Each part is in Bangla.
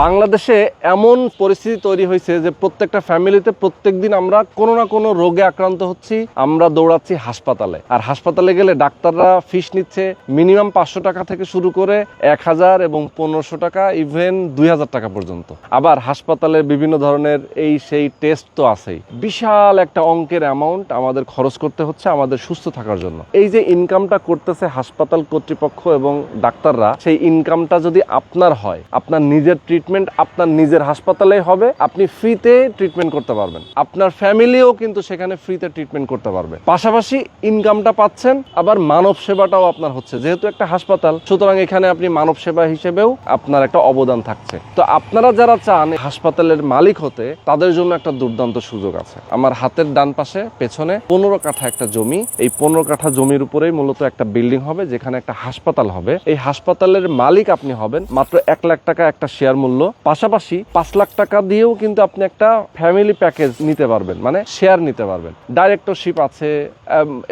বাংলাদেশে এমন পরিস্থিতি তৈরি হয়েছে যে প্রত্যেকটা ফ্যামিলিতে প্রত্যেক দিন আমরা কোনো না কোনো রোগে আক্রান্ত হচ্ছি। আমরা দৌড়াচ্ছি হাসপাতালে। আর হাসপাতালে গেলে ডাক্তাররা ফিস নিচ্ছে মিনিমাম পাঁচশো টাকা থেকে শুরু করে এক হাজার এবং পনেরোশো টাকা, ইভেন দুই হাজার টাকা পর্যন্ত। আবার হাসপাতালে বিভিন্ন ধরনের এই সেই টেস্ট তো আছেই। বিশাল একটা অঙ্কের অ্যামাউন্ট আমাদের খরচ করতে হচ্ছে আমাদের সুস্থ থাকার জন্য। এই যে ইনকামটা করতেছে হাসপাতাল কর্তৃপক্ষ এবং ডাক্তাররা, সেই ইনকামটা যদি আপনার হয়, আপনার নিজের ট্রিটমেন্ট আপনার নিজের হাসপাতালে হবে, আপনি ফ্রিতে ট্রিটমেন্ট করতে পারবেন। আপনার ফ্যামিলিও কিন্তু সেখানে ফ্রিতে ট্রিটমেন্ট করতে পারবে। পাশাপাশি ইনকামটা পাচ্ছেন, আবার মানব সেবাটাও আপনার হচ্ছে। যেহেতু একটা হাসপাতাল, সুতরাং এখানে আপনি মানব সেবা হিসেবেও আপনার একটা অবদান থাকছে। তো আপনারা যারা চান হাসপাতালের মালিক হতে, তাদের জন্য একটা দুর্দান্ত সুযোগ আছে। আমার হাতের ডান পাশে, পেছনে পনেরো কাঠা একটা জমি। এই পনেরো কাঠা জমির উপরেই মূলত একটা বিল্ডিং হবে, যেখানে একটা হাসপাতাল হবে। এই হাসপাতালের মালিক আপনি হবেন, মাত্র এক লাখ টাকা একটা শেয়ার মূল্য পাশাপাশি পাঁচ লাখ টাকা দিয়েও কিন্তু আপনি একটা ফ্যামিলি প্যাকেজ নিতে পারবেন মানে শেয়ার নিতে পারবেন। ডাইরেক্টরশিপ আছে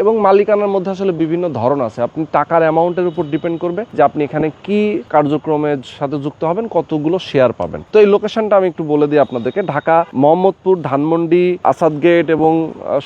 এবং মালিকানার মধ্যে আসলে বিভিন্ন ধরন আছে। আপনি টাকার অ্যামাউন্টের উপর ডিপেন্ড করবে যে আপনি এখানে কি কার্যক্রমের সাথে যুক্ত হবেন, কতগুলো শেয়ার পাবেন। তো এই লোকেশনটা আমি একটু বলে দিই আপনাদেরকে। ঢাকা, মোহাম্মদপুর, ধানমন্ডি, আসাদ গেট এবং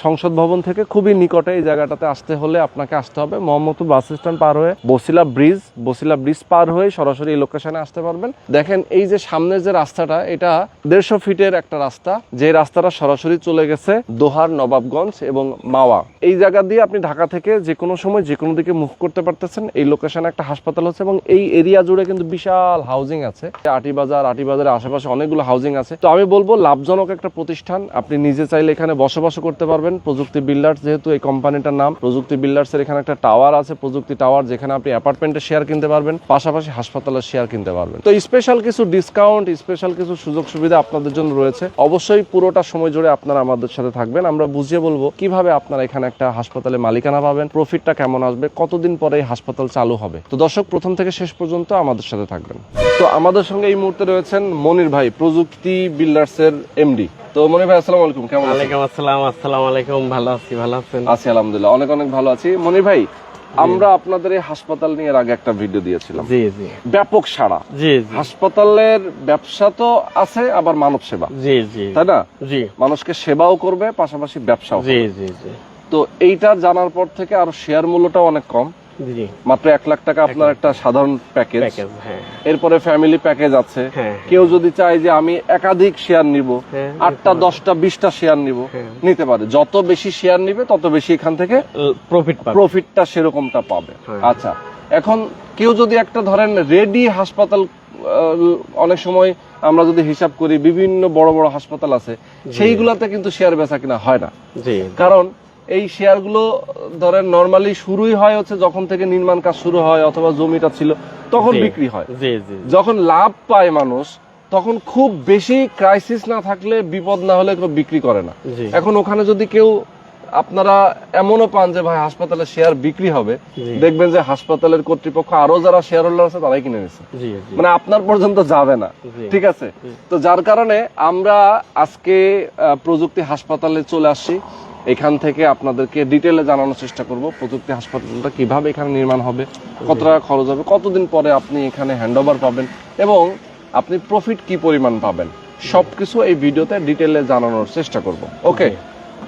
সংসদ ভবন থেকে খুবই নিকটে এই জায়গাটাতে আসতে হলে আপনাকে আসতে হবে। মোহাম্মদপুর বাস স্ট্যান্ড পার হয়ে বসিলা ব্রিজ বসিলা ব্রিজ পার হয়ে সরাসরি এই লোকেশনে আসতে পারবেন। দেখেন এই যে সামনের যে রাস্তাটা, এটা দেড়শো ফিটের একটা রাস্তা। যে রাস্তাটা সরাসরি চলে গেছে দোহার নবাবগঞ্জ এবং মাওয়া। এই জায়গা দিয়ে আপনি ঢাকা থেকে যে কোনো সময় যে কোনো দিকে মুভ করতে পারতেছেন। এই লোকেশনে একটা হাসপাতাল হচ্ছে এবং এই এরিয়া জুড়ে কিন্তু বিশাল হাউজিং আছে। আটি বাজার, আটি বাজারের আশেপাশে অনেকগুলো হাউজিং আছে। তো আমি বলব, লাভজনক একটা প্রতিষ্ঠান। আপনি নিজে চাইলে এখানে বসবাস করতে পারবেন। প্রযুক্তি বিল্ডার্স যেহেতু এই কোম্পানিটার নাম, প্রযুক্তি বিল্ডার্স এর এখানে একটা টাওয়ার আছে, প্রযুক্তি টাওয়ার যেখানে আপনি অ্যাপার্টমেন্টের শেয়ার কিনতে পারবেন। পাশাপাশি হাসপাতালের শেয়ার কিনতে পারবেন। তো স্পেশাল কিছু ডিসকাউন্ট স্পেশাল কিছু সুযোগ সুবিধা আপনাদের জন্য রয়েছে। অবশ্যই পুরোটা সময় জুড়ে আপনারা আমাদের সাথে থাকবেন। আমরা বুঝিয়ে বলব কীভাবে আপনারা এখানে একটা হাসপাতালে মালিকানা পাবেন প্রফিটটা কেমন আসবে কতদিন পরে এই হাসপাতাল চালু হবে। তো দর্শক প্রথম থেকে শেষ পর্যন্ত আমাদের সাথে থাকবেন। তো আমাদের সঙ্গে এই মুহূর্তে রয়েছেন মনির ভাই প্রযুক্তি বিল্ডার্স এর এমডি তো মনির ভাই আসসালামু আলাইকুম কেমন আছেন? ওয়ালাইকুম আসসালাম আসসালামু আলাইকুম ভালো আছি ভালো আছেন? আছি আলহামদুলিল্লাহ অনেক অনেক ভালো আছি। মনির ভাই আমরা আপনাদের এই হাসপাতাল নিয়ে আগে একটা ভিডিও দিয়েছিলাম। জি জি। ব্যাপক সাড়া। জি হাসপাতালের ব্যবসা তো আছে আবার মানব সেবা। জি জি। তাই না? জি। মানুষকে সেবাও করবে পাশাপাশি ব্যবসাও জি জি জি। তো এইটা জানার পর থেকে আরও শেয়ার মূল্যটা অনেক কম। মাত্র এক লাখ টাকা আপনার একটা সাধারণ প্যাকেজ হ্যাঁ। এরপরে ফ্যামিলি প্যাকেজ আছে। হ্যাঁ। কেউ যদি চায় যে আমি একাধিক শেয়ার নিব হ্যাঁ, আটটা দশটা বিশটা শেয়ার নিব হ্যাঁ। নিতে পারে। যত বেশি শেয়ার নিবে তত বেশি এখান থেকে প্রফিট প্রফিটটা সেরকমটা পাবে। হ্যাঁ। আচ্ছা এখন কেউ যদি একটা ধরেন রেডি হাসপাতাল অনেক সময় আমরা যদি হিসাব করি বিভিন্ন বড় বড় হাসপাতাল আছে সেইগুলাতে কিন্তু শেয়ার বেচা কিনা হয় না। কারণ এই শেয়ারগুলো ধরেন নর্মালি শুরুই হয় হচ্ছে যখন থেকে নির্মাণ কাজ শুরু হয় অথবা জমিটা ছিল তখন বিক্রি হয়। যখন লাভ পায় মানুষ তখন খুব বেশি ক্রাইসিস না থাকলে বিপদ না হলে কেউ বিক্রি করে না। এখন ওখানে যদি কেউ আপনারা এমনও পান যে ভাই হাসপাতালে শেয়ার বিক্রি হবে। দেখবেন যে হাসপাতালের কর্তৃপক্ষ আরও যারা শেয়ার হোল্ডার আছে তারাই কিনে নিচ্ছে মানে আপনার পর্যন্ত যাবে না। ঠিক আছে? তো যার কারণে আমরা আজকে প্রযুক্তি হাসপাতালে চলে আসছি। এখান থেকে আপনাদেরকে ডিটেলে জানানোর চেষ্টা করব প্রযুক্তি হাসপাতালটা কীভাবে এখানে নির্মাণ হবে কত টাকা খরচ হবে কতদিন পরে আপনি এখানে হ্যান্ডওভার পাবেন এবং আপনি প্রফিট কি পরিমাণ পাবেন সব কিছু এই ভিডিওতে ডিটেলে জানানোর চেষ্টা করব। ওকে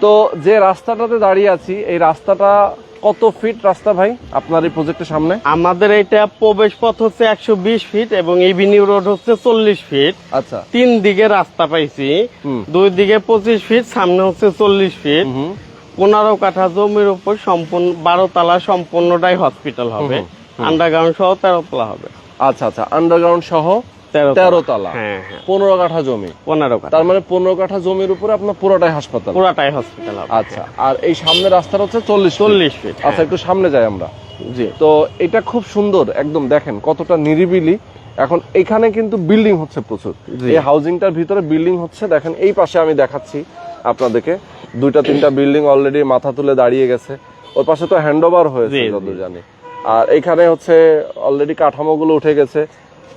তো যে রাস্তাটাতে দাঁড়িয়ে আছি এই রাস্তাটা কত ফিট রাস্তা ভাই আপনার এই প্রজেক্টের সামনে? আমাদের এটা প্রবেশ পথ হচ্ছে একশো বিশ ফিট এবং এভিনিউ রোড হচ্ছে চল্লিশ ফিট আচ্ছা। তিন দিকে রাস্তা পাইছি। দুই দিকে পঁচিশ ফিট সামনে হচ্ছে চল্লিশ ফিট পনেরো কাঠা জমির উপর সম্পূর্ণ বারো তালা সম্পূর্ণটাই হসপিটাল হবে। আন্ডারগ্রাউন্ড সহ তেরো তলা হবে। আচ্ছা আচ্ছা। আন্ডারগ্রাউন্ড সহ তেরো তালা। হ্যাঁ হ্যাঁ। পনেরো কাঠা জমি। পনেরো তার মানে পনেরো কাঠা জমির উপরে আপনার পুরোটাই হাসপাতাল। পুরাটাই হসপিটাল আচ্ছা আর এই সামনে রাস্তাটা হচ্ছে চল্লিশ চল্লিশ ফিট আচ্ছা একটু সামনে যাই আমরা। জি। তো এটা খুব সুন্দর একদম দেখেন কতটা নিরিবিলি। এখন এখানে কিন্তু বিল্ডিং হচ্ছে প্রচুর। এই হাউজিংটার ভিতরে বিল্ডিং হচ্ছে। দেখেন এই পাশে আমি দেখাচ্ছি আপনাদেরকে। দুইটা তিনটা বিল্ডিং অলরেডি মাথা তুলে দাঁড়িয়ে গেছে। ওর পাশে তো হ্যান্ডওভার হয়েছে জি, জি। যতদূর জানি। আর এখানে হচ্ছে অলরেডি কাঠামোগুলো উঠে গেছে।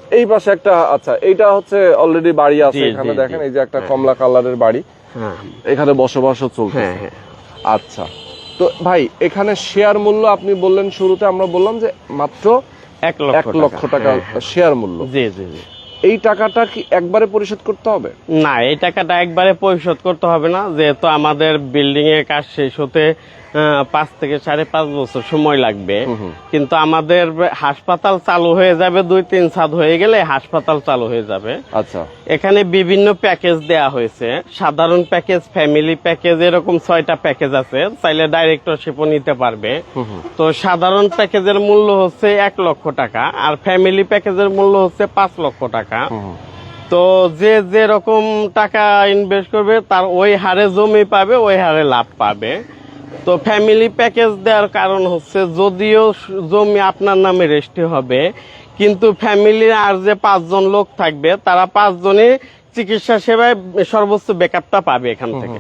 এই পাশে একটা আচ্ছা এইটা হচ্ছে অলরেডি বাড়ি আছে এখানে দেখেন এই যে একটা কমলা কালারের বাড়ি। হ্যাঁ। এখানে বসবাসও চলছে হ্যাঁ হ্যাঁ। আচ্ছা তো ভাই এখানে শেয়ার মূল্য আপনি বললেন শুরুতে আমরা বললাম যে মাত্র এক লক্ষ লক্ষ টাকা। হ্যাঁ, হ্যাঁ। শেয়ার মূল্য। জি জি জি। এই টাকাটা কি একবারে পরিশোধ করতে হবে? না এই টাকাটা একবারে পরিশোধ করতে হবে না যেহেতু আমাদের বিল্ডিং এর কাজ শেষ হতে পাঁচ থেকে সাড়ে পাঁচ বছর সময় লাগবে। কিন্তু আমাদের হাসপাতাল চালু হয়ে যাবে দুই তিন ছাদ হয়ে গেলে হাসপাতাল চালু হয়ে যাবে। আচ্ছা। এখানে বিভিন্ন প্যাকেজ দেয়া হয়েছে। সাধারণ প্যাকেজ ফ্যামিলি প্যাকেজ এরকম ছয়টা প্যাকেজ আছে। চাইলে ডাইরেক্টরশিপও নিতে পারবে। তো সাধারণ প্যাকেজের মূল্য হচ্ছে এক লক্ষ টাকা আর ফ্যামিলি প্যাকেজের মূল্য হচ্ছে পাঁচ লক্ষ টাকা। তো যে যে রকম টাকা ইনভেস্ট করবে তার ওই হারে জমি পাবে ওই হারে লাভ পাবে। তো ফ্যামিলি প্যাকেজ দেওয়ার কারণ হচ্ছে যদিও জমি আপনার নামে রেজিস্ট্রি হবে কিন্তু ফ্যামিলির আর যে পাঁচজন লোক থাকবে তারা পাঁচজনই চিকিৎসা সেবায় সর্বোচ্চ ব্যাকআপটা পাবে এখান থেকে।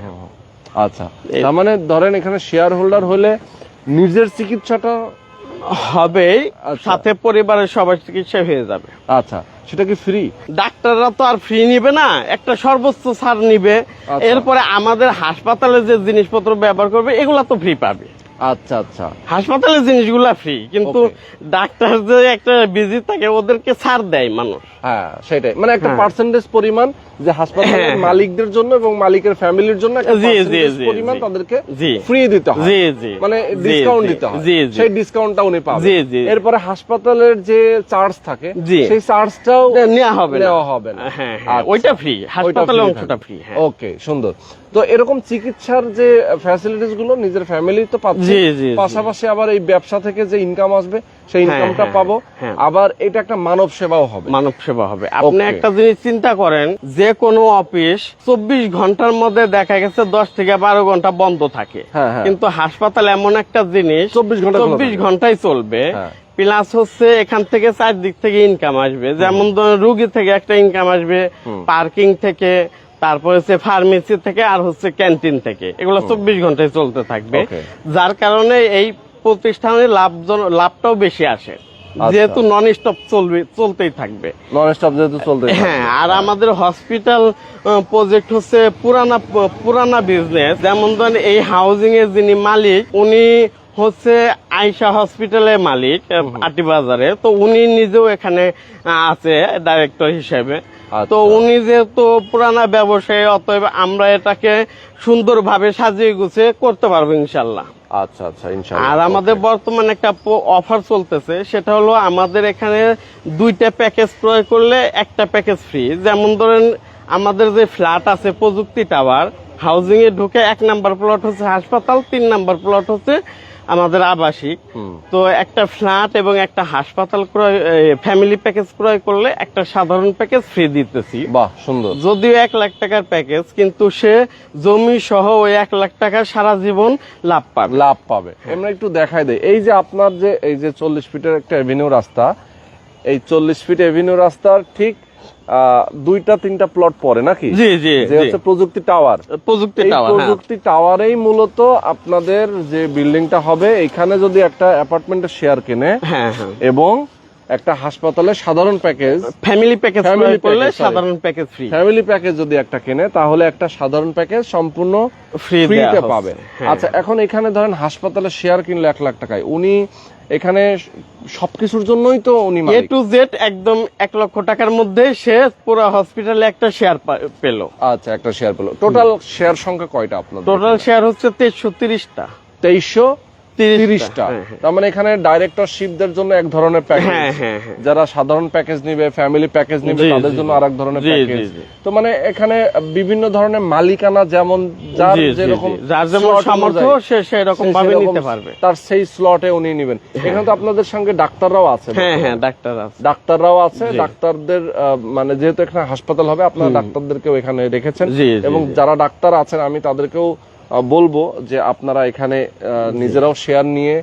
আচ্ছা তার মানে ধরেন এখানে শেয়ার হোল্ডার হলে নিজের চিকিৎসাটা হবেই আচ্ছা। সাথে পরিবারের সবার চিকিৎসা হয়ে যাবে আচ্ছা সেটা কি ফ্রি ডাক্তাররা তো আর ফ্রি নিবে না একটা সর্বোচ্চ ছাড় নিবে আচ্ছা। এরপরে আমাদের হাসপাতালে যে জিনিসপত্র ব্যবহার করবে এগুলা তো ফ্রি পাবে আচ্ছা আচ্ছা। হাসপাতালের জিনিসগুলা ফ্রি কিন্তু ডাক্তার যে একটা থাকে ওদেরকে ছাড় দেয় মানুষ। হ্যাঁ সেটাই। মানে একটা হ্যাঁ। পার্সেন্টেজ পরিমাণ যে হাসপাতালের হ্যাঁ, হ্যাঁ। মালিকদের জন্য এবং মালিকের ফ্যামিলির জন্য পরিমাণ তাদেরকে ফ্রি দিতে হয়। জি জি। মানে ডিসকাউন্ট দিতে হয়। জি জি। সেই ডিসকাউন্টটা উনি পাবেন। জি, জি। এরপরে হাসপাতালের যে চার্জ থাকে সেই চার্জটাও নেওয়া হবে নেওয়া হবে না। হ্যাঁ হ্যাঁ। ওইটা ফ্রি হাসপাতালের অংশটা ফ্রি হ্যাঁ। ওকে সুন্দর। তো এরকম চিকিৎসার যে ফ্যাসিলিটিসগুলো নিজের ফ্যামিলি তো পাচ্ছে। পাশাপাশি আবার এই ব্যবসা থেকে যে ইনকাম আসবে সেই ইনকামটা হ্যাঁ, পাবো। হ্যাঁ। আবার এটা একটা মানব সেবাও হবে। মানব সেবা হবে। আপনি একটা জিনিস চিন্তা করেন যে কোনো অফিস চব্বিশ ঘণ্টার মধ্যে দেখা গেছে দশ থেকে বারো ঘণ্টা বন্ধ থাকে। হ্যাঁ, হ্যাঁ। কিন্তু হাসপাতাল এমন একটা জিনিস 24 ঘণ্টা চব্বিশ ঘন্টাই চলবে। হ্যাঁ। প্লাস হচ্ছে এখান থেকে চারদিক থেকে ইনকাম আসবে। যেমন ধরেন রুগী থেকে একটা ইনকাম আসবে পার্কিং থেকে তারপর হচ্ছে ফার্মেসি থেকে আর হচ্ছে ক্যান্টিন থেকে। এগুলো চব্বিশ ঘন্টায় চলতে থাকবে। যার কারণে এই প্রতিষ্ঠানে লাভ লাভটাও বেশি আসে। আচ্ছা। যেহেতু নন স্টপ চলবে চলতেই থাকবে। নন স্টপ যেহেতু চলতে হ্যাঁ আর আমাদের হসপিটাল প্রজেক্ট হচ্ছে পুরানা পুরানা বিজনেস যেমন ধরেন এই হাউজিং এর যিনি মালিক উনি হচ্ছে আয়সা হসপিটালের মালিক আটি বাজারে। তো উনি নিজেও এখানে আছে ডাইরেক্টর হিসেবে। তো উনি যেহেতু পুরানা ব্যবসায়ী অতএব আমরা এটাকে সুন্দরভাবে সাজিয়ে গুছিয়ে করতে পারব ইনশাল্লাহ। আচ্ছা আচ্ছা ইনশাআল্লাহ আর আমাদের বর্তমানে একটা অফার চলতেছে সেটা হলো আমাদের এখানে দুইটা প্যাকেজ ক্রয় করলে একটা প্যাকেজ ফ্রি যেমন ধরেন আমাদের যে ফ্ল্যাট আছে প্রযুক্তি টাওয়ার হাউজিং এ ঢুকে এক নাম্বার প্লট হচ্ছে হাসপাতাল তিন নাম্বার প্লট হচ্ছে আমাদের আবাসিক। তো একটা ফ্ল্যাট এবং একটা হাসপাতাল ক্রয় ফ্যামিলি প্যাকেজ ক্রয় করলে একটা সাধারণ প্যাকেজ ফ্রি দিতেছি। বাহ সুন্দর। যদিও এক লাখ টাকার প্যাকেজ কিন্তু সে জমি সহ ওই এক লাখ টাকার সারা জীবন লাভ পাবে। লাভ পাবে। আমরা একটু দেখাই দেই। এই যে আপনার যে এই যে চল্লিশ ফিটের একটা এভিনিউ রাস্তা এই চল্লিশ ফিট এভিনিউ রাস্তার ঠিক দুইটা তিনটা প্লট পরে নাকি? জি জি যে হচ্ছে প্রযুক্তি টাওয়ার প্রযুক্তি টাওয়ার হ্যাঁ। প্রযুক্তি টাওয়ারেই মূলত আপনাদের যে বিল্ডিংটা হবে এখানে যদি একটা অ্যাপার্টমেন্টের শেয়ার কেনে হ্যাঁ হ্যাঁ। এবং একটা হাসপাতালে সাধারণ প্যাকেজ ফ্যামিলি প্যাকেজ ফ্যামিলি করলে সাধারণ প্যাকেজ ফ্রি ফ্যামিলি প্যাকেজ যদি একটা কেনে তাহলে একটা সাধারণ প্যাকেজ সম্পূর্ণ ফ্রি ফ্রিতে পাবে। আচ্ছা এখন এখানে ধরেন হাসপাতালে শেয়ার কিনলে এক লাখ টাকায়। উনি এখানে সবকিছুর জন্যই তো উনি এ টু জেড একদম এক লক্ষ টাকার মধ্যে সে পুরো হসপিটালে একটা শেয়ার পেল। আচ্ছা একটা শেয়ার পেল। টোটাল শেয়ার সংখ্যা কয়টা আপনার টোটাল শেয়ার হচ্ছে তেইশশো তিরিশটা। তেইশশো তিরিশটা, হ্যাঁ, হ্যাঁ। তার মানে এখানে ডাইরেক্টরশিপদের জন্য এক ধরনের প্যাকেজ হ্যাঁ। যারা সাধারণ প্যাকেজ নিবে ফ্যামিলি প্যাকেজ নিবে তাদের জন্য আরেক ধরনের প্যাকেজ। তো মানে এখানে বিভিন্ন ধরনের মালিকানা যেমন যার যেরকম যার যেমন সামর্থ্য সে সেরকম ভাবে নিতে পারবে। তার সেই স্লটে উনি নেবেন। এখানে তো আপনাদের সঙ্গে ডাক্তাররাও আছে হ্যাঁ হ্যাঁ ডাক্তার আছে। ডাক্তাররাও আছে। ডাক্তারদের মানে যেহেতু এখানে হাসপাতাল হবে আপনারা ডাক্তারদেরকেও এখানে রেখেছেন। এবং যারা ডাক্তার আছেন আমি তাদেরকেও বলব যে আপনারা এখানে নিজেরাও শেয়ার নিয়ে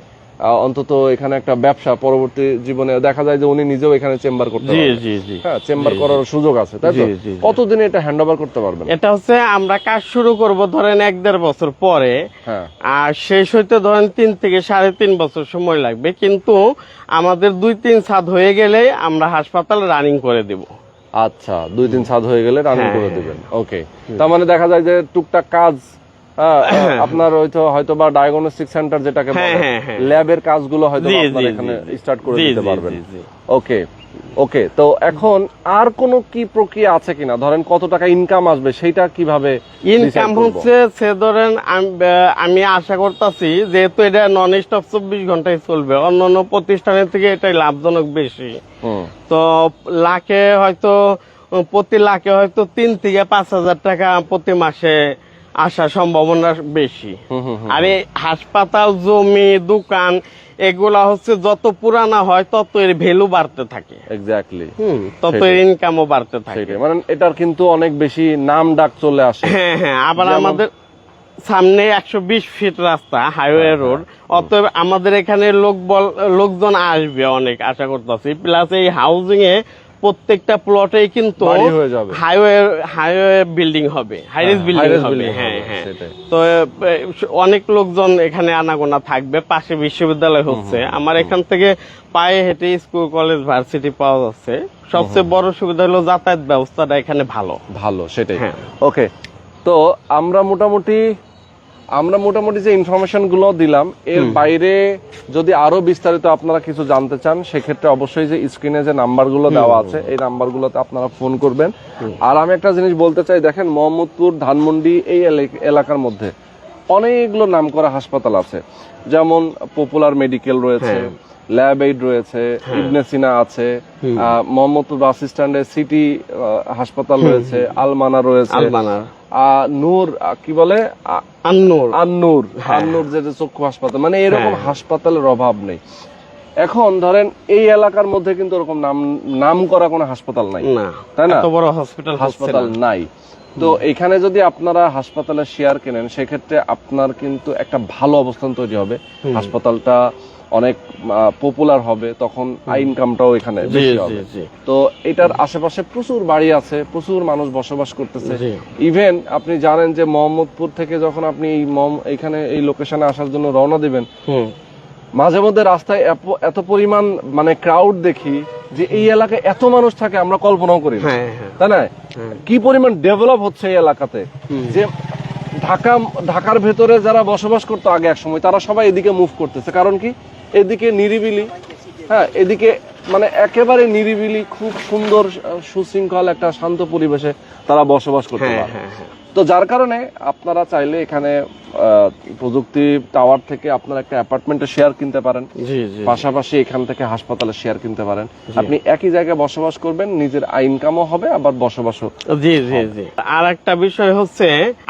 অন্তত এখানে একটা ব্যবসা পরবর্তী জীবনে দেখা যায় যে উনি নিজেও এখানে চেম্বার করতে জি জি জি। হ্যাঁ চেম্বার করার সুযোগ আছে তাই তো। কতদিনে এটা হ্যান্ড ওভার করতে পারবেন? এটা হচ্ছে আমরা কাজ শুরু করব ধরেন এক দেড় বছর পরে হ্যাঁ। আর শেষ হইতে ধরেন তিন থেকে সাড়ে তিন বছর সময় লাগবে কিন্তু আমাদের দুই তিন ছাদ হয়ে গেলে আমরা হাসপাতাল রানিং করে দেব। আচ্ছা দুই তিন ছাদ হয়ে গেলে রানিং হ্যাঁ, করে। দিবেন। ওকে তার মানে দেখা যায় যে টুকটাক কাজ আপনার হয়তো হয়তো বা ডায়াগনস্টিক সেন্টার যেটাকে হ্যাঁ, বলে হ্যাঁ, হ্যাঁ। ল্যাবের কাজগুলো হয়তো আপনার এখানে স্টার্ট করে দিতে পারবেন। ওকে ওকে তো এখন আর কোনো কি প্রক্রিয়া আছে কিনা? ধরেন কত টাকা ইনকাম আসবে সেটা কীভাবে ইনকাম হচ্ছে সে ধরেন আমি আশা করতেছি যেহেতু এটা নন স্টপ চব্বিশ ঘন্টায় চলবে অন্য অন্য প্রতিষ্ঠানের থেকে এটাই লাভজনক বেশি। তো লাখে হয়তো প্রতি লাখে হয়তো তিন থেকে পাঁচ হাজার টাকা প্রতি মাসে আসার সম্ভাবনা বেশি। আর এই হাসপাতাল জমি দোকান এগুলা হচ্ছে যত পুরানা হয় তত এর ভ্যালু বাড়তে থাকে। এক্স্যাক্টলি তত। এর ইনকামও বাড়তে থাকে। মানে এটার কিন্তু অনেক বেশি নাম ডাক চলে আসে। হ্যাঁ হ্যাঁ আবার আমাদের সামনে একশো বিশ ফিট রাস্তা হাইওয়ে হ্যাঁ, রোড অতএব আমাদের এখানে লোক বল লোকজন আসবে অনেক আশা করতেছি। প্লাস এই হাউজিং এ প্রত্যেকটা প্লটে কিন্তু হয়ে। হাইওয়ে হাইওয়ে বিল্ডিং হবে হ্যাঁ, বিল্ডিং হবে হ্যাঁ হ্যাঁ। তো অনেক লোকজন এখানে আনাগোনা থাকবে পাশে বিশ্ববিদ্যালয় হচ্ছে। আমার এখান থেকে পায়ে হেঁটে স্কুল কলেজ ভার্সিটি পাওয়া যাচ্ছে। সবচেয়ে বড় সুবিধা হলো যাতায়াত ব্যবস্থাটা এখানে ভালো। ভালো সেটাই। হ্যাঁ। ওকে তো আমরা মোটামুটি আমরা মোটামুটি যে ইনফরমেশনগুলো দিলাম এর বাইরে যদি আরও বিস্তারিত আপনারা কিছু জানতে চান সেক্ষেত্রে অবশ্যই যে স্ক্রিনে যে নাম্বারগুলো দেওয়া আছে এই নাম্বারগুলোতে আপনারা ফোন করবেন। আর আমি একটা জিনিস বলতে চাই দেখেন মোহাম্মদপুর ধানমন্ডি এই এলাকার মধ্যে অনেকগুলো নামকরা হাসপাতাল আছে। যেমন পপুলার মেডিকেল রয়েছে হ্যাঁ। ল্যাব এইড রয়েছে ইবনে সিনা আছে মোহাম্মদপুর বাস স্ট্যান্ডে সিটি হাসপাতাল রয়েছে আলমানা রয়েছে। নূর কি বলে? আন্নুর। আন্নুর। হ্যাঁ। আন্নুর যেটা চক্ষু হাসপাতাল মানে এরকম হ্যাঁ। হাসপাতালের অভাব নেই। এখন ধরেন এই এলাকার মধ্যে কিন্তু ওরকম নাম নাম করা কোনো হাসপাতাল নাই। না। তাই না? এত বড় হসপিটাল হাসপাতাল নাই। তো এখানে যদি আপনারা হাসপাতালে শেয়ার কেনেন সেক্ষেত্রে আপনার কিন্তু একটা ভালো অবস্থান তৈরি হবে। হাসপাতালটা অনেক পপুলার হবে তখন ইনকামটাও এখানে বেশি হবে। তো এটার আশেপাশে প্রচুর বাড়ি আছে প্রচুর মানুষ বসবাস করতেছে। ইভেন আপনি জানেন যে মোহাম্মদপুর থেকে যখন আপনি এই এখানে এই লোকেশনে আসার জন্য রওনা দিবেন মাঝে মধ্যে রাস্তায় এত পরিমাণ মানে ক্রাউড দেখি যে এই এলাকায় এত মানুষ থাকে আমরা কল্পনাও করি। হ্যাঁ হ্যাঁ। তাই না? কি পরিমাণ ডেভেলপ হচ্ছে এই এলাকাতে? যে ঢাকা ঢাকার ভেতরে যারা বসবাস করতো আগে এক সময় তারা সবাই এদিকে মুভ করতেছে। কারণ কি? এদিকে নিরিবিলি হ্যাঁ এদিকে মানে একেবারে নিরিবিলি খুব সুন্দর সুশৃঙ্খল একটা শান্ত পরিবেশে তারা বসবাস করতে হ্যাঁ পারে। হ্যাঁ হ্যাঁ। তো যার কারণে আপনারা চাইলে এখানে প্রযুক্তি টাওয়ার থেকে আপনারা একটা অ্যাপার্টমেন্টে শেয়ার কিনতে পারেন। পাশাপাশি এখান থেকে হাসপাতালে শেয়ার কিনতে পারেন। আপনি একই জায়গায় বসবাস করবেন নিজের ইনকামও হবে আবার বসবাসও জি জি জি। আর একটা বিষয় হচ্ছে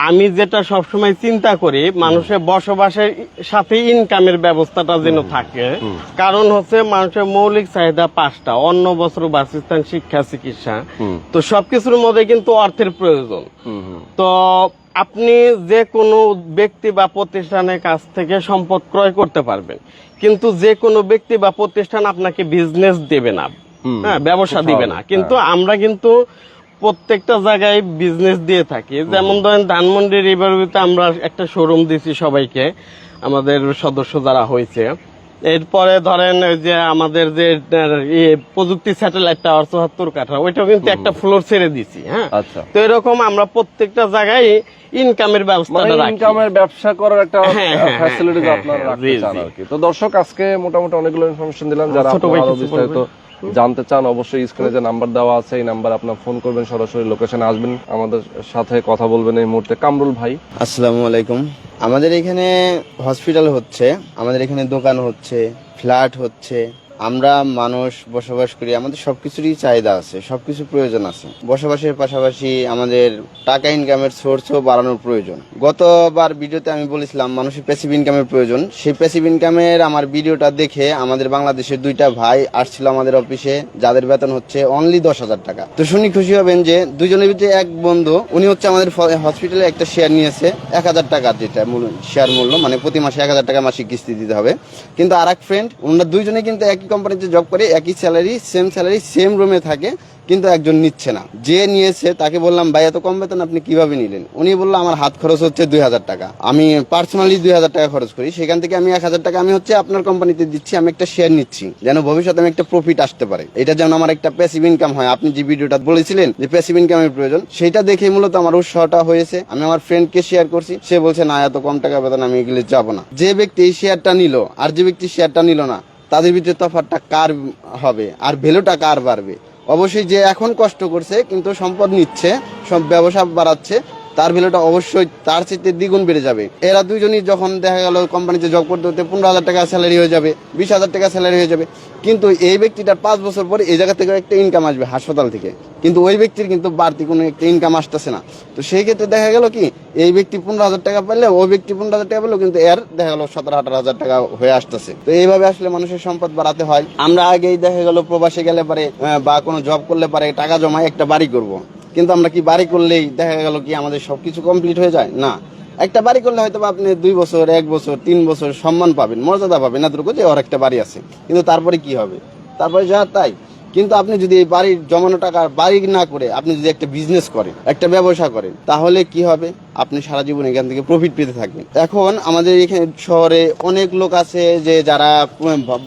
আমি যেটা সবসময় চিন্তা করি মানুষের বসবাসের সাথে ইনকামের ব্যবস্থাটা যেন থাকে। কারণ হচ্ছে মানুষের মৌলিক চাহিদা পাঁচটা। অন্ন বস্ত্র বাসস্থান শিক্ষা চিকিৎসা। তো সবকিছুর মধ্যে কিন্তু অর্থের প্রয়োজন। তো আপনি যে কোনো ব্যক্তি বা প্রতিষ্ঠানের কাছ থেকে সম্পদ ক্রয় করতে পারবেন। কিন্তু যে কোনো ব্যক্তি বা প্রতিষ্ঠান আপনাকে বিজনেস দেবে না। হ্যাঁ ব্যবসা দিবে না, না কিন্তু আমরা কিন্তু প্রত্যেকটা জায়গায় বিজনেস দিয়ে থাকি। যেমন ধরেন ধানমন্ডি রিভারভিউতে আমরা একটা শোরুম দিছি সবাইকে। আমাদের সদস্য যারা হয়েছে। এরপরে ধরেন ওই যে আমাদের যে প্রযুক্তি স্যাটেলাইট টাওয়ার চুয়াত্তর কাঠা ওইটাও কিন্তু একটা ফ্লোর ছেড়ে দিছি হ্যাঁ? আচ্ছা। তো এরকম আমরা প্রত্যেকটা জায়গায় ইনকামের মানে ব্যবস্থাটা রাখি। ইনকামের ব্যবসা করার একটা হ্যাঁ, হ্যাঁ, ফ্যাসিলিটি হ্যাঁ, আপনারা হ্যাঁ, রাখতে চান আর কি। তো দর্শক আজকে মোটামুটি অনেকগুলো ইনফরমেশন দিলাম। যারা ছোট ভাই আরও বিস্তারিত জানতে চান অবশ্যই স্ক্রিনে যে নাম্বার দেওয়া আছে এই নাম্বার আপনার ফোন করবেন সরাসরি লোকেশনে আসবেন। আমাদের সাথে কথা বলবেন এই মুহূর্তে কামরুল ভাই। আসসালামু আলাইকুম। আমাদের এখানে হসপিটাল হচ্ছে আমাদের এখানে দোকান হচ্ছে ফ্ল্যাট হচ্ছে। আমরা মানুষ বসবাস করি, আমাদের সবকিছুরই চাহিদা আছে, সবকিছু প্রয়োজন আছে। বসবাসের পাশাপাশি আমাদের টাকা ইনকামের সোর্সও বাড়ানোর প্রয়োজন। গতবার ভিডিওতে আমি বলেছিলাম, মানুষের প্যাসিভ ইনকামের প্রয়োজন। সেই প্যাসিভ ইনকামের আমার ভিডিওটা দেখে আমাদের বাংলাদেশের দুইটা ভাই আসছিল আমাদের অফিসে যাদের বেতন হচ্ছে অনলি দশ হাজার টাকা। তো শুনি খুশি হবেন যে দুজনের ভিতরে এক বন্ধু, উনি হচ্ছে আমাদের হসপিটালে একটা শেয়ার নিয়েছে, এক হাজার টাকা যেটা শেয়ার মূল্য মানে প্রতি মাসে এক হাজার টাকা মাসিক কিস্তি দিতে হবে। কিন্তু আর এক ফ্রেন্ড ওনারা দুইজনে কিন্তু একই কোম্পানিতে জব করে একই স্যালারি সেম স্যালারি সেম রুমে থাকে, কিন্তু একজন নিচ্ছে না। যে নিয়েছে, তাকে বললাম, ভাই, এত কম বেতন আপনি কীভাবে নিলেন? উনি বলল, আমার হাত খরচ হচ্ছে দুই হাজার টাকা। আমি পার্সোনালি দুই হাজার টাকা খরচ করি। সেখান থেকে আমি এক হাজার টাকা, আমি হচ্ছে আপনার কোম্পানিতে দিচ্ছি, আমি একটা শেয়ার নিচ্ছি। যেন ভবিষ্যতে আমি একটা প্রফিট আসতে পারে। এটা যেন আমার একটা প্যাসিভ ইনকাম হয়। আপনি যে ভিডিওটা বলেছিলেন, যে প্যাসিভ ইনকামের প্রয়োজন, সেটা দেখে মূলত আমার উৎসাহটা হয়েছে। আমি আমার ফ্রেন্ডকে শেয়ার করছি। সে বলছে, না, এত কম টাকা বেতন আমি এগুলো যাব না। যে ব্যক্তি এই শেয়ারটা নিল, আর যে ব্যক্তি শেয়ারটা নিল না তাদের ভিতরে তফাৎটা কার হবে? আর ভ্যালুটা কার বাড়বে? অবশ্যই যে এখন কষ্ট করছে, কিন্তু সম্পদ নিচ্ছে, সব ব্যবসা বাড়াচ্ছে তার ভ্যালুটা অবশ্যই তার চেয়ে দ্বিগুণ বেড়ে যাবে। এরা দুইজনই যখন দেখা গেল কোম্পানিতে জব করতে করতে পনেরো হাজার টাকা স্যালারি হয়ে যাবে, বিশ হাজার টাকা স্যালারি হয়ে যাবে। কিন্তু এই ব্যক্তিটার পাঁচ বছর পরে এই জায়গা থেকে একটা ইনকাম আসবে হাসপাতাল থেকে। কিন্তু ওই ব্যক্তির কিন্তু বাড়তি কোনো একটা ইনকাম আসতেছে না। তো সেই ক্ষেত্রে দেখা গেল কি, এই ব্যক্তি পনেরো হাজার টাকা পেলে ওই ব্যক্তি পনেরো হাজার টাকা পেলেও কিন্তু এর দেখা গেল সতেরো, আঠারো হাজার টাকা হয়ে আসতেছে। তো এইভাবে আসলে মানুষের সম্পদ বাড়াতে হয়। আমরা আগেই দেখা গেল প্রবাসে গেলে পারে বা কোনো জব করলে পারে, টাকা জমায় একটা বাড়ি করব। কিন্তু আমরা কি বাড়ি করলেই দেখা গেল কি আমাদের সবকিছু কমপ্লিট হয়ে যায়? না। একটা বাড়ি করলে হয়তো আপনি দুই বছর, এক বছর, তিন বছর সম্মান পাবেন, মর্যাদা পাবেন, এতটুকু যে ওর একটা বাড়ি আছে। কিন্তু তারপরে কি হবে? তারপরে যা তাই। কিন্তু আপনি যদি এই বাড়ির জমানো টাকা বাড়ি না করে আপনি যদি একটা বিজনেস করেন, একটা ব্যবসা করেন, তাহলে কি হবে? আপনি সারা জীবন এখান থেকে প্রফিট পেতে থাকবেন। এখন আমাদের এখানে শহরে অনেক লোক আছে যে যারা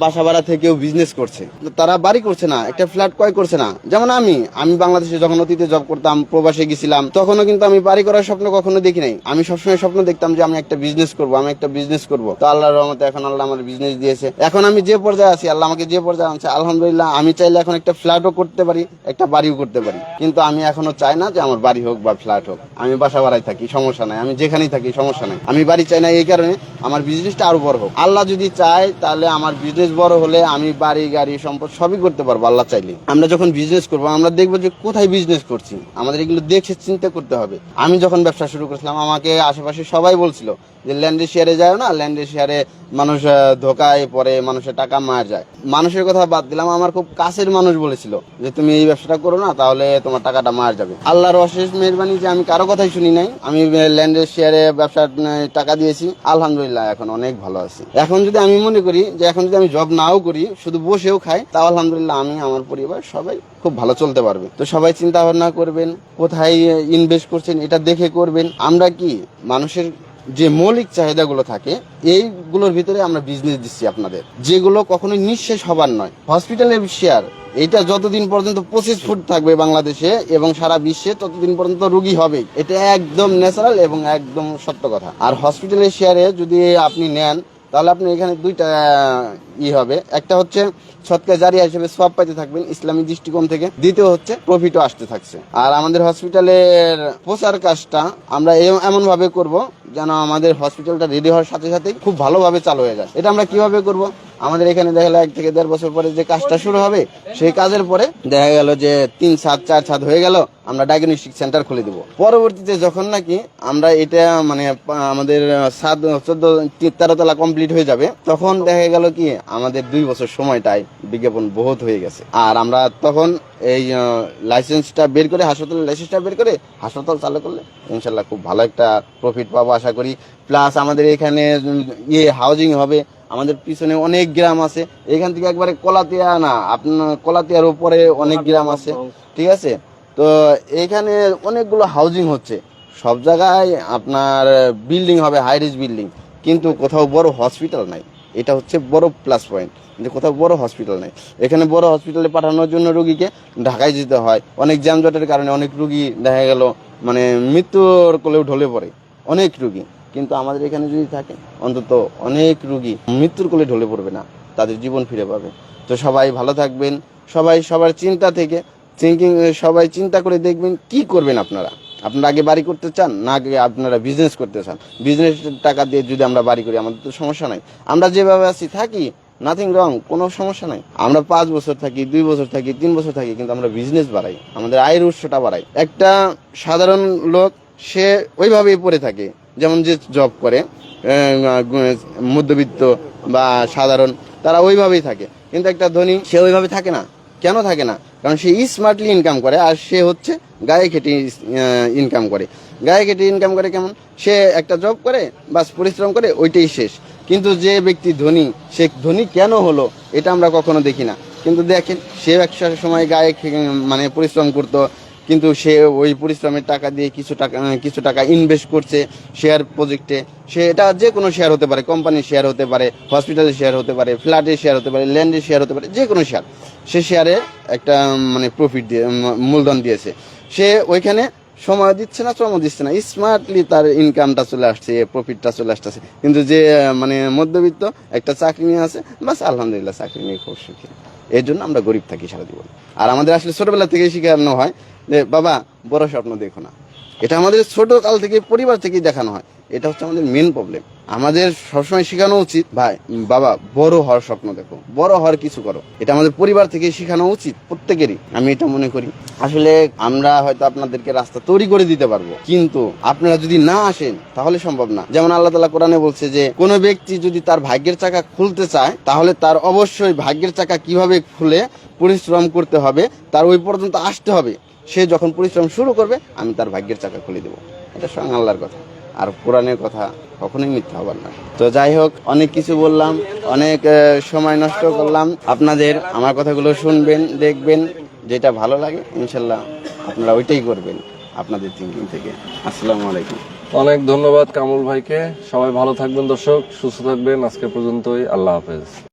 বাসা ভাড়া থেকেও বিজনেস করছে। তারা বাড়ি করছে না, একটা ফ্ল্যাট ক্রয় করছে না। যেমন আমি আমি বাংলাদেশে যখন অতীতে জব করতাম, প্রবাসে গেছিলাম, তখনও কিন্তু আমি বাড়ি করার স্বপ্ন কখনো দেখি নাই। আমি সবসময় স্বপ্ন দেখতাম যে আমি একটা বিজনেস করব, আমি একটা বিজনেস করব। তো আল্লাহর রহমতে এখন আল্লাহ আমার বিজনেস দিয়েছে। এখন আমি যে পর্যায়ে আছি, আল্লাহ আমাকে যে পর্যায়ে আনছে, আলহামদুলিল্লাহ আমি চাইলে এখন একটা ফ্ল্যাটও করতে পারি, একটা বাড়িও করতে পারি। কিন্তু আমি এখনও চাই না যে আমার বাড়ি হোক বা ফ্ল্যাট হোক। আমি বাসা ভাড়ায় থাকি সমস্যা নাই। আমি যেখানেই থাকি, সমস্যা নাই। আমি বাড়ি চাই না এই কারণে আমার বিজনেসটা আরও বড় হোক। আল্লাহ যদি চায়, তাহলে আমার বিজনেস বড় হলে আমি বাড়ি, গাড়ি, সম্পদ সবই করতে পারব আল্লাহ চাইলে। আমরা যখন বিজনেস করব, আমরা দেখব যে কোথায় বিজনেস করছি। আমাদের এগুলো দেখে চিন্তা করতে হবে। আমি যখন ব্যবসা শুরু করেছিলাম, আমাকে আশেপাশে সবাই বলছিল যে ল্যান্ডে শেয়ারে যায় না, ল্যান্ডের শেয়ারে মানুষ ধোকায় পরে মানুষের টাকা মার যায়। মানুষের কথা বাদ দিলাম, আমার খুব কাছের মানুষ বলেছিল যে, তুমি এই ব্যবসাটা করো না, তাহলে তোমার টাকাটা মার যাবে। আল্লাহর অশেষ মেহরবানি যে, আমি কারও কথাই শুনি নাই। আমি ল্যান্ডের শেয়ারে ব্যবসা টাকা দিয়েছি। আলহামদুলিল্লাহ, এখন অনেক ভালো আছি। এখন যদি আমি মনে করি যে, এখন যদি আমি জব নাও করি, শুধু বসেও খাই, তাও আলহামদুলিল্লাহ আমি, আমার পরিবার সবাই খুব ভালো চলতে পারবে। তো সবাই চিন্তা ভাবনা করবেন, কোথায় ইনভেস্ট করছেন, এটা দেখে করবেন। আমরা কি মানুষের যে মৌলিক চাহিদাগুলো থাকে, এইগুলোর ভিতরে আমরা বিজনেস দিচ্ছি আপনাদের। যেগুলো কখনো নিঃশেষ হবার নয়। হসপিটালের শেয়ার এটা যতদিন পর্যন্ত পঁচিশ ফুট থাকবে বাংলাদেশে এবং সারা বিশ্বে ততদিন পর্যন্ত রুগী হবে, এটা একদম ন্যাচারাল এবং একদম সত্য কথা। আর হসপিটালের শেয়ারে যদি আপনি নেন তাহলে আপনি এখানে দুইটা ই হবে। একটা হচ্ছে সৎকা জারিয়া হিসেবে সব পাইতে থাকবেন ইসলামী দৃষ্টিকোণ থেকে। দ্বিতীয় হচ্ছে প্রফিটও আসতে থাকছে। আর আমাদের হসপিটালের প্রচার কাজটা আমরা এমন ভাবে করব যেন আমাদের হসপিটালটা রেডি হওয়ার সাথে সাথেই খুব ভালোভাবে চালু হয়ে যায়। এটা আমরা কীভাবে করব? আমাদের এখানে দেখা গেলো এক থেকে দেড় বছর পরে যে কাজটা শুরু হবে, সেই কাজের পরে দেখা গেল যে তিন সাত চার সাত হয়ে গেল, আমরা ডায়াগনস্টিক সেন্টার খুলে দিব। পরবর্তীতে যখন নাকি আমরা এটা মানে আমাদের সাত চোদ্দ, তেরো তলা কমপ্লিট হয়ে যাবে। তখন দেখা গেল কি, আমাদের দুই বছর সময়টায় বিজ্ঞাপন বহুত হয়ে গেছে। আর আমরা তখন এই লাইসেন্সটা বের করে, হাসপাতালের লাইসেন্সটা বের করে হাসপাতাল চালু করলে ইনশাল্লাহ খুব ভালো একটা প্রফিট পাবো আশা করি। প্লাস আমাদের এখানে ইয়ে হাউজিং হবে। আমাদের পিছনে অনেক গ্রাম আছে। এখান থেকে একবারে কলাতিয়া, না আপনার কলাতিয়ার উপরে অনেক গ্রাম আছে। ঠিক আছে? তো এখানে অনেকগুলো হাউজিং হচ্ছে। সব জায়গায় আপনার বিল্ডিং হবে হাই রিচ বিল্ডিং কিন্তু কোথাও বড় হসপিটাল নাই। এটা হচ্ছে বড় প্লাস পয়েন্ট যে কোথাও বড় হসপিটাল নাই। এখানে বড় হসপিটালে পাঠানোর জন্য রুগীকে ঢাকায় যেতে হয়। অনেক যানজটের কারণে অনেক রুগী দেখা গেল মানে মৃত্যুর কোলেও ঢলে পড়ে। অনেক রুগী। কিন্তু আমাদের এখানে যদি থাকে, অন্তত অনেক রুগী মৃত্যুর কোলে ঢলে পড়বে না। তাদের জীবন ফিরে পাবে। তো সবাই ভালো থাকবেন। সবাই সবার চিন্তা থেকে থিঙ্কিং সবাই চিন্তা করে দেখবেন কি করবেন আপনারা। আপনারা আগে বাড়ি করতে চান, না আগে আপনারা বিজনেস করতে চান? বিজনেস টাকা দিয়ে যদি আমরা বাড়ি করি, আমাদের তো সমস্যা নাই। আমরা যেভাবে আছি, থাকি নাথিং রং কোনো সমস্যা নাই। আমরা পাঁচ বছর থাকি, দুই বছর থাকি, তিন বছর থাকি, কিন্তু আমরা বিজনেস বাড়াই, আমাদের আয়ের উৎসটা বাড়াই। একটা সাধারণ লোক, সে ওইভাবেই পড়ে থাকে। যেমন যে জব করে মধ্যবিত্ত বা সাধারণ, তারা ওইভাবেই থাকে। কিন্তু একটা ধনী, সে ওইভাবে থাকে না। কেন থাকে না? কারণ সে স্মার্টলি ইনকাম করে আর সে হচ্ছে গায়ে খেটে ইনকাম করে। গায়ে খেটে ইনকাম করে কেমন? সে একটা জব করে, বাস পরিশ্রম করে, ওইটাই শেষ। কিন্তু যে ব্যক্তি ধনী, সে ধনী কেন হলো এটা আমরা কখনো দেখি না। কিন্তু দেখেন, সে ব্যবসার সময় গায়ে মানে পরিশ্রম করতো কিন্তু সে ওই পরিশ্রমের টাকা দিয়ে কিছু টাকা কিছু টাকা ইনভেস্ট করছে শেয়ার প্রজেক্টে সে এটা যে কোনো শেয়ার হতে পারে কোম্পানির শেয়ার হতে পারে হসপিটালের শেয়ার হতে পারে ফ্ল্যাটের শেয়ার হতে পারে ল্যান্ডের শেয়ার হতে পারে, যে কোনো শেয়ার সে শেয়ারে একটা মানে প্রফিট দিয়ে মূলধন দিয়েছে। সে ওইখানে সময় দিচ্ছে না শ্রম দিচ্ছে না। স্মার্টলি তার ইনকামটা চলে আসছে প্রফিটটা চলে আসতেছে। কিন্তু যে মানে মধ্যবিত্ত একটা চাকরি নিয়ে আছে, বাস আলহামদুলিল্লাহ, চাকরি নিয়ে খুব সুখী। এর জন্য আমরা গরিব থাকি সারা জীবন। আর আমাদের আসলে ছোটবেলা থেকে শিখানো হয় যে, বাবা, বড় স্বপ্ন দেখো না। এটা আমাদের ছোট কাল থেকে পরিবার থেকেই দেখানো হয়। এটা হচ্ছে আমাদের মেন প্রবলেম আমাদের সবসময় শেখানো উচিত, ভাই বাবা, বড় হওয়ার স্বপ্ন দেখো। বড় হওয়ার কিছু করো। এটা আমাদের পরিবার থেকে শেখানো উচিত, প্রত্যেকেরই। আমি এটা মনে করি। আসলে আমরা হয়তো আপনাদেরকে রাস্তা তৈরি করে দিতে পারব, কিন্তু আপনারা যদি না আসেন, তাহলে সম্ভব না। যেমন আল্লাহ তালা কোরআনে বলছে যে, কোনো ব্যক্তি যদি তার ভাগ্যের চাকা খুলতে চায়, তাহলে তার অবশ্যই ভাগ্যের চাকা কীভাবে খুলে পরিশ্রম করতে হবে, তার ওই পর্যন্ত আসতে হবে। সে যখন পরিশ্রম শুরু করবে, আমি তার ভাগ্যের চাকা খুলে দেবো। এটা স্বয়ং আল্লাহর কথা। আর কোরআনের কথা কখনোই মিথ্যা হবার না তো যাই হোক, অনেক কিছু বললাম, অনেক সময় নষ্ট করলাম। আপনাদের আমার কথাগুলো শুনবেন, দেখবেন, যেটা ভালো লাগে, ইনশাল্লাহ আপনারা ওইটাই করবেন আপনাদের থিঙ্কিং থেকে। আসসালামু আলাইকুম। অনেক ধন্যবাদ কামুল ভাইকে। সবাই ভালো থাকবেন দর্শক, সুস্থ থাকবেন। আজকে পর্যন্তই আল্লাহ হাফেজ।